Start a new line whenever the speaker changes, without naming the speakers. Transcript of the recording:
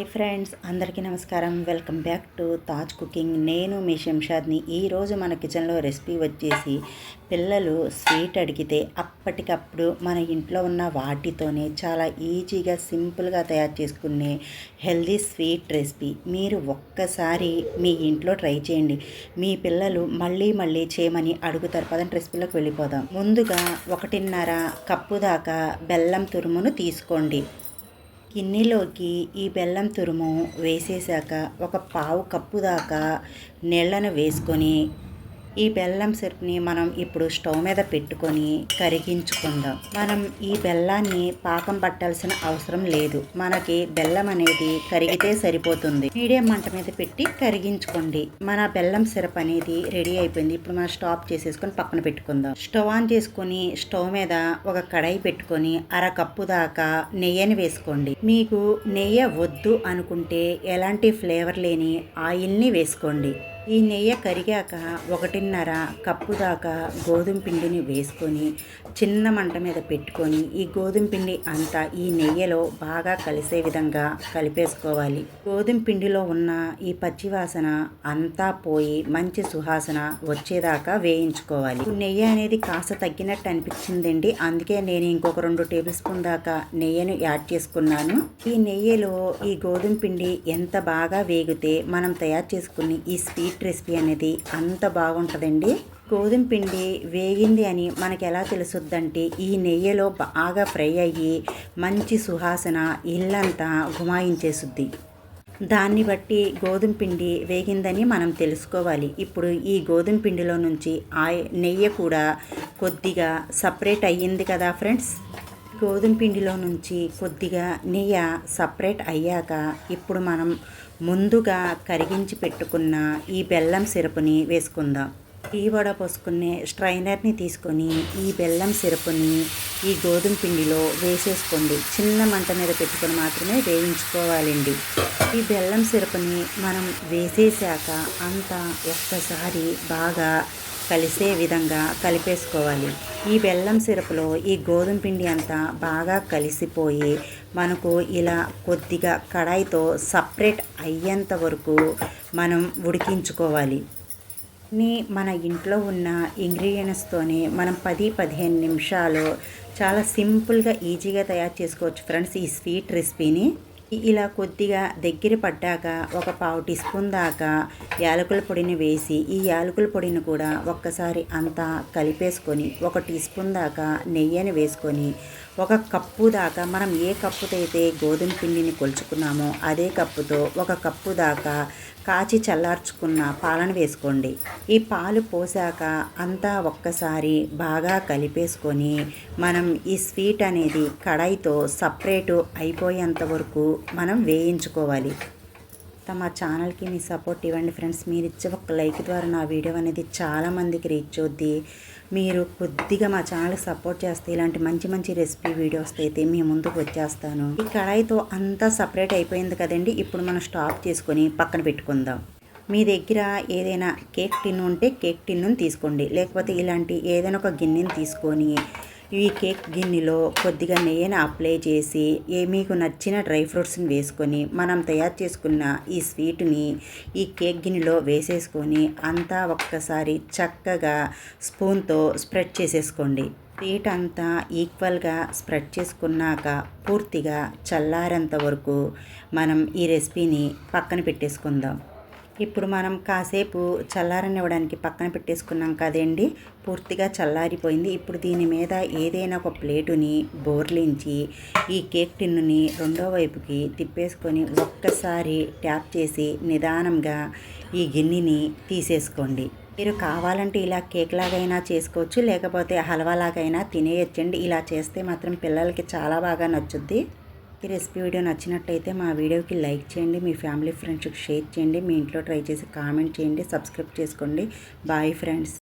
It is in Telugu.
హాయ్ ఫ్రెండ్స్ అందరికీ నమస్కారం. Welcome back to Taj cooking. నేను మీ శంషాద్ని. ఈరోజు మన కిచెన్లో రెసిపీ వచ్చేసి పిల్లలు స్వీట్ అడిగితే అప్పటికప్పుడు మన ఇంట్లో ఉన్న వాటితోనే చాలా ఈజీగా సింపుల్గా తయారు చేసుకునే హెల్దీ స్వీట్ రెసిపీ. మీరు ఒక్కసారి మీ ఇంట్లో ట్రై చేయండి. మీ పిల్లలు మళ్ళీ మళ్ళీ చేయమని అడుగుతారు. పదండి రెసిపీలోకి వెళ్ళిపోదాం. ముందుగా ఒకటిన్నర కప్పు దాకా బెల్లం తురుమును తీసుకోండి. గిన్నెలోకి ఈ బెల్లం తురుము వేసేసాక ఒక పావు కప్పు దాకా నీళ్ళను వేసుకొని ఈ బెల్లం సిరప్ని మనం ఇప్పుడు స్టవ్ మీద పెట్టుకొని కరిగించుకుందాం. మనం ఈ బెల్లాన్ని పాకం పట్టాల్సిన అవసరం లేదు. మనకి బెల్లం అనేది కరిగితే సరిపోతుంది. మీడియం మంట మీద పెట్టి కరిగించుకోండి. మన బెల్లం సిరప్ అనేది రెడీ అయిపోయింది. ఇప్పుడు మనం స్టాప్ చేసేసుకొని పక్కన పెట్టుకుందాం. స్టవ్ ఆన్ చేసుకొని స్టవ్ మీద ఒక కడాయి పెట్టుకొని అర కప్పు దాకా నెయ్యిని వేసుకోండి. మీకు నెయ్యి వద్దు అనుకుంటే ఎలాంటి ఫ్లేవర్ లేని ఆయిల్ని వేసుకోండి. ఈ నెయ్యి కరిగాక ఒకటిన్నర కప్పు దాకా గోధుమ పిండిని వేసుకొని చిన్న మంట మీద పెట్టుకొని ఈ గోధుమ పిండి అంతా ఈ నెయ్యిలో బాగా కలిసే విధంగా కలిపేసుకోవాలి. గోధుమ పిండిలో ఉన్న ఈ పచ్చివాసన అంతా పోయి మంచి సువాసన వచ్చేదాకా వేయించుకోవాలి. నెయ్యి అనేది కాస్త తగ్గినట్టు అనిపించిందండి. అందుకే నేను ఇంకొక రెండు టేబుల్ స్పూన్ దాకా నెయ్యిని యాడ్ చేసుకున్నాను. ఈ నెయ్యిలో ఈ గోధుమ పిండి ఎంత బాగా వేగితే మనం తయారు చేసుకుని ఈ స్వీట్ రెసిపీ అనేది అంత బాగుంటుందండి. గోధుమ పిండి వేగింది అని మనకు ఎలా తెలుసుద్దంటే ఈ నెయ్యిలో బాగా ఫ్రై అయ్యి మంచి సుహాసన ఇల్లంతా గుమాయించేసుద్ది దాన్ని బట్టి గోధుమ పిండి వేగిందని మనం తెలుసుకోవాలి. ఇప్పుడు ఈ గోధుమ పిండిలో నుంచి ఆ నెయ్యి కూడా కొద్దిగా సపరేట్ అయ్యింది కదా ఫ్రెండ్స్? గోధుమ పిండిలో నుంచి కొద్దిగా నెయ్యి సపరేట్ అయ్యాక ఇప్పుడు మనం ముందుగా కరిగించి పెట్టుకున్న ఈ బెల్లం సిరపుని వేసుకుందాం. టీ వడ పోసుకునే స్ట్రైనర్ని తీసుకొని ఈ బెల్లం సిరపుని ఈ గోధుమ పిండిలో వేసేసుకోండి. చిన్న మంట మీద పెట్టుకొని మాత్రమే వేయించుకోవాలండి. ఈ బెల్లం సిరపుని మనం వేసేసాక అంతా ఒక్కసారి బాగా కలిసే విధంగా కలిపేసుకోవాలి. ఈ బెల్లం సిరపులో ఈ గోధుమ పిండి అంతా బాగా కలిసిపోయి మనకు ఇలా కొద్దిగా కడాయితో సపరేట్ అయ్యేంత వరకు మనం ఉడికించుకోవాలి. ని మన ఇంట్లో ఉన్న ఇంగ్రీడియంట్స్తోనే మనం పది పదిహేను నిమిషాలు చాలా సింపుల్గా ఈజీగా తయారు చేసుకోవచ్చు. ఫ్రెండ్స్ ఈ స్వీట్ రెసిపీని ఇలా కొద్దిగా దగ్గర పడ్డాక ఒక పావు టీ స్పూన్ దాకా యాలకుల పొడిని వేసి ఈ యాలకుల పొడిని కూడా ఒక్కసారి అంతా కలిపేసుకొని ఒక టీ స్పూన్ దాకా నెయ్యిని వేసుకొని ఒక కప్పు దాకా మనం ఏ కప్పుతో అయితే గోధుమ పిండిని కొలుచుకున్నామో అదే కప్పుతో ఒక కప్పు దాకా కాచి చల్లార్చుకున్న పాలను వేసుకోండి. ఈ పాలు పోసాక అంతా ఒక్కసారి బాగా కలిపేసుకొని మనం ఈ స్వీట్ అనేది కడాయితో సపరేటు అయిపోయేంత వరకు మనం వేయించుకోవాలి. మా ఛానల్కి మీ సపోర్ట్ ఇవ్వండి ఫ్రెండ్స్. మీరు ఇచ్చే ఒక లైక్ ద్వారా నా వీడియో అనేది చాలామందికి రీచ్ అవుద్ది. మీరు కొద్దిగా మా ఛానల్ సపోర్ట్ చేస్తే ఇలాంటి మంచి మంచి రెసిపీ వీడియోస్ అయితే మీ ముందుకు వచ్చేస్తాను. ఈ కడాయితో అంతా సపరేట్ అయిపోయింది కదండి. ఇప్పుడు మనం స్టాప్ చేసుకొని పక్కన పెట్టుకుందాం. మీ దగ్గర ఏదైనా కేక్ టిన్ ఉంటే కేక్ టిన్ను తీసుకోండి. లేకపోతే ఇలాంటి ఏదైనా ఒక గిన్నెని తీసుకొని ఈ కేక్ గిన్నెలో కొద్దిగా నెయ్యిని అప్లై చేసి ఏ మీకు నచ్చిన డ్రై ఫ్రూట్స్ని వేసుకొని మనం తయారు చేసుకున్న ఈ స్వీట్ని ఈ కేక్ గిన్నెలో వేసేసుకొని అంతా ఒక్కసారి చక్కగా స్పూన్తో స్ప్రెడ్ చేసేసుకోండి. స్వీట్ అంతా ఈక్వల్గా స్ప్రెడ్ చేసుకున్నాక పూర్తిగా చల్లారేంత వరకు మనం ఈ రెసిపీని పక్కన పెట్టేసుకుందాం. ఇప్పుడు మనం కాసేపు చల్లారనివ్వడానికి పక్కన పెట్టేసుకున్నాం కదండి. పూర్తిగా చల్లారిపోయింది. ఇప్పుడు దీని మీద ఏదైనా ఒక ప్లేటుని బోర్లించి ఈ కేక్ టిన్నుని రెండో వైపుకి తిప్పేసుకొని ఒక్కసారి ట్యాప్ చేసి నిదానంగా ఈ గిన్నెని తీసేసుకోండి. మీరు కావాలంటే ఇలా కేక్ లాగైనా చేసుకోవచ్చు లేకపోతే హల్వా లాగైనా తినేయచ్చండి. ఇలా చేస్తే మాత్రం పిల్లలకి చాలా బాగా నచ్చుద్ది. ఈ రెసిపీ వీడియో నచ్చినట్టయితే మా వీడియోకి లైక్ చేయండి మీ ఫ్యామిలీ ఫ్రెండ్స్కి షేర్ చేయండి మీ ఇంట్లో ట్రై చేసి కామెంట్ చేయండి సబ్స్క్రైబ్ చేసుకోండి. Bye friends.